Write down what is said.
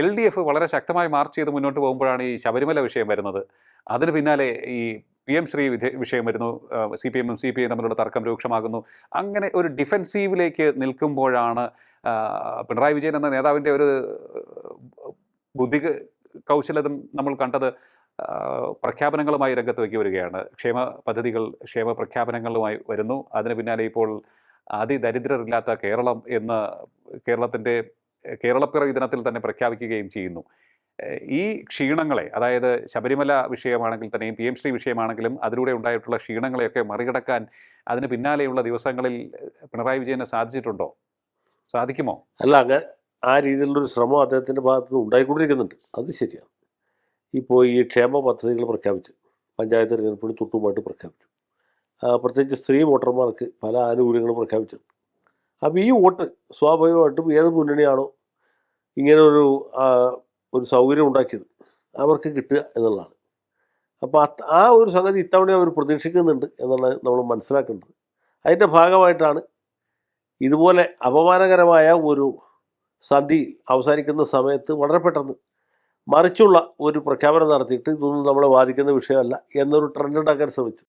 L D F വളരെ ശക്തമായി March ചെയ്ത് മുന്നോട്ട് പോകുമ്പോഴാണ് ഈ ശബരിമല വിഷയം വരുന്നത്. അതിന് പിന്നാലെ ഈ പി എം ശ്രീ വിഷയം വരുന്നു. സി പി എമ്മും സി പി ഐ തമ്മിലുള്ള തർക്കം രൂക്ഷമാകുന്നു. അങ്ങനെ ഒരു ഡിഫെൻസീവിലേക്ക് നിൽക്കുമ്പോഴാണ് പിണറായി വിജയൻ എന്ന നേതാവിന്റെ ഒരു ബുദ്ധി കൗശലതും നമ്മൾ കണ്ടത് പ്രഖ്യാപനങ്ങളുമായി രംഗത്ത് വയ്ക്കി വരികയാണ് ക്ഷേമ പദ്ധതികൾ ക്ഷേമ പ്രഖ്യാപനങ്ങളുമായി വരുന്നു. അതിന് പിന്നാലെ ഇപ്പോൾ അതിദരിദ്രരില്ലാത്ത കേരളം എന്ന കേരളത്തിന്റെ കേരളപ്പിറവി ദിനത്തിൽ തന്നെ പ്രഖ്യാപിക്കുകയും ചെയ്യുന്നു. ഈ ക്ഷീണങ്ങളെ അതായത് ശബരിമല വിഷയമാണെങ്കിൽ തന്നെയും പി എം ശ്രീ വിഷയമാണെങ്കിലും അതിലൂടെ ഉണ്ടായിട്ടുള്ള ക്ഷീണങ്ങളെയൊക്കെ മറികടക്കാൻ അതിന് പിന്നാലെയുള്ള ദിവസങ്ങളിൽ പിണറായി വിജയന് സാധിച്ചിട്ടുണ്ടോ? സാധിക്കുമോ? അല്ല അങ്ങനെ ആ രീതിയിലുള്ളൊരു ശ്രമം അദ്ദേഹത്തിന്റെ ഭാഗത്ത് നിന്ന് ഉണ്ടായിക്കൊണ്ടിരിക്കുന്നുണ്ട്. അത് ശരിയാണ്. ഇപ്പോൾ ഈ ക്ഷേമ പദ്ധതികൾ പ്രഖ്യാപിച്ചു. പഞ്ചായത്ത് തിരഞ്ഞെടുപ്പിന് തൊട്ടുമായിട്ട് പ്രഖ്യാപിച്ചു. പ്രത്യേകിച്ച് സ്ത്രീ വോട്ടർമാർക്ക് പല ആനുകൂല്യങ്ങളും പ്രഖ്യാപിച്ചിട്ടുണ്ട്. അപ്പോൾ ഈ വോട്ട് സ്വാഭാവികമായിട്ടും ഏത് മുന്നണിയാണോ ഇങ്ങനെ ഒരു ഒരു സൗകര്യം ഉണ്ടാക്കിയത്. അവർക്ക് കിട്ടുക എന്നുള്ളതാണ്. അപ്പോൾ ആ ഒരു സംഗതി ഇത്തവണ അവർ പ്രതീക്ഷിക്കുന്നുണ്ട് എന്നുള്ളത് നമ്മൾ മനസ്സിലാക്കേണ്ടത്. അതിന്റെ ഭാഗമായിട്ടാണ് ഇതുപോലെ അപമാനകരമായ ഒരു സന്ധി അവസാനിക്കുന്ന സമയത്ത് വളരെ പെട്ടെന്ന് മറിച്ചുള്ള ഒരു പ്രഖ്യാപനം നടത്തിയിട്ട് ഇതൊന്നും നമ്മളെ ബാധിക്കുന്ന വിഷയമല്ല എന്നൊരു ട്രെൻഡ് ഉണ്ടാക്കാൻ ശ്രമിച്ചു.